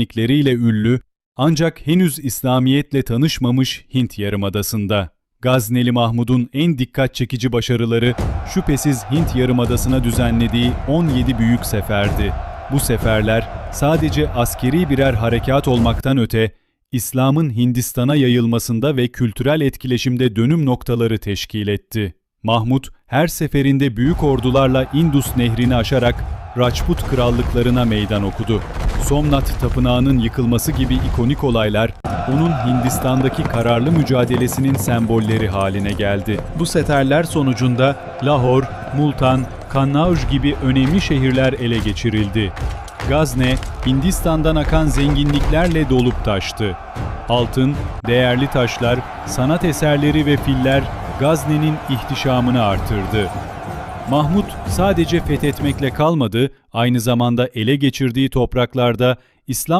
güvenlikleriyle ünlü ancak henüz İslamiyetle tanışmamış Hint Yarımadası'nda. Gazneli Mahmud'un en dikkat çekici başarıları şüphesiz Hint Yarımadası'na düzenlediği 17 büyük seferdi. Bu seferler sadece askeri birer harekat olmaktan öte İslam'ın Hindistan'a yayılmasında ve kültürel etkileşimde dönüm noktaları teşkil etti. Mahmud her seferinde büyük ordularla Indus nehrini aşarak Rajput krallıklarına meydan okudu. Somnath tapınağının yıkılması gibi ikonik olaylar onun Hindistan'daki kararlı mücadelesinin sembolleri haline geldi. Bu seferler sonucunda Lahor, Multan, Kannauj gibi önemli şehirler ele geçirildi. Gazne, Hindistan'dan akan zenginliklerle dolup taştı. Altın, değerli taşlar, sanat eserleri ve filler Gazne'nin ihtişamını artırdı. Mahmut sadece fethetmekle kalmadı, aynı zamanda ele geçirdiği topraklarda İslam